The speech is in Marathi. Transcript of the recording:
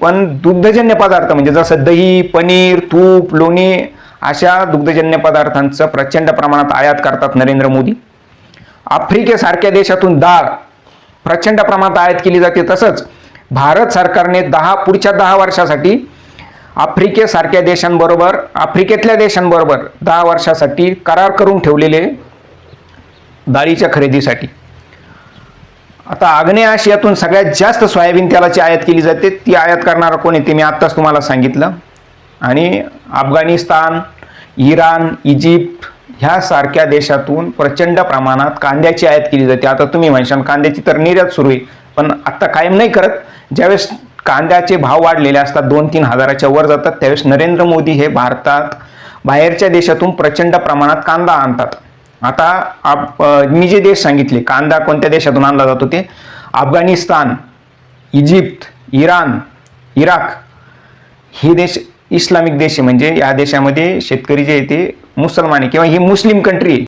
पण दुग्धजन्य पदार्थ म्हणजे जसं दही पनीर तूप लोणी अशा दुग्धजन्य पदार्थांचं प्रचंड प्रमाणात आयात करतात नरेंद्र मोदी. आफ्रिकेसारख्या देशातून डाळ प्रचंड प्रमाणात आयात केली जाते. तसंच भारत सरकारने दहा पुढच्या दहा वर्षासाठी आफ्रिकेसारख्या देशांबरोबर आफ्रिकेतल्या देशांबरोबर दहा वर्षासाठी करार करून ठेवलेले डाळीच्या खरेदीसाठी. आता आग्नेय आशियातून सगळ्यात जास्त सोयाबीन तेलाची आयात केली जाते. ती आयात करणारा कोण आहे ते मी आत्ताच तुम्हाला सांगितलं. आणि अफगाणिस्तान इराण इजिप्त ह्यासारख्या देशातून प्रचंड प्रमाणात कांद्याची आयात केली जाते. आता तुम्ही म्हणशाल कांद्याची तर निर्यात सुरू आहे पण आत्ता कायम नाही करत. ज्यावेळेस कांद्याचे भाव वाढलेले असतात दोन तीन हजाराच्या वर जातात त्यावेळेस नरेंद्र मोदी हे भारतात बाहेरच्या देशातून प्रचंड प्रमाणात कांदा आणतात. आता आप मी जे देश सांगितले कांदा कोणत्या देशातून आणला जातो ते? Afghanistan Egypt Iran Iraq. हे देश इस्लामिक देश आहे म्हणजे या देशामध्ये शेतकरी जे आहे ते मुसलमान आहे किंवा ही मुस्लिम कंट्री आहे.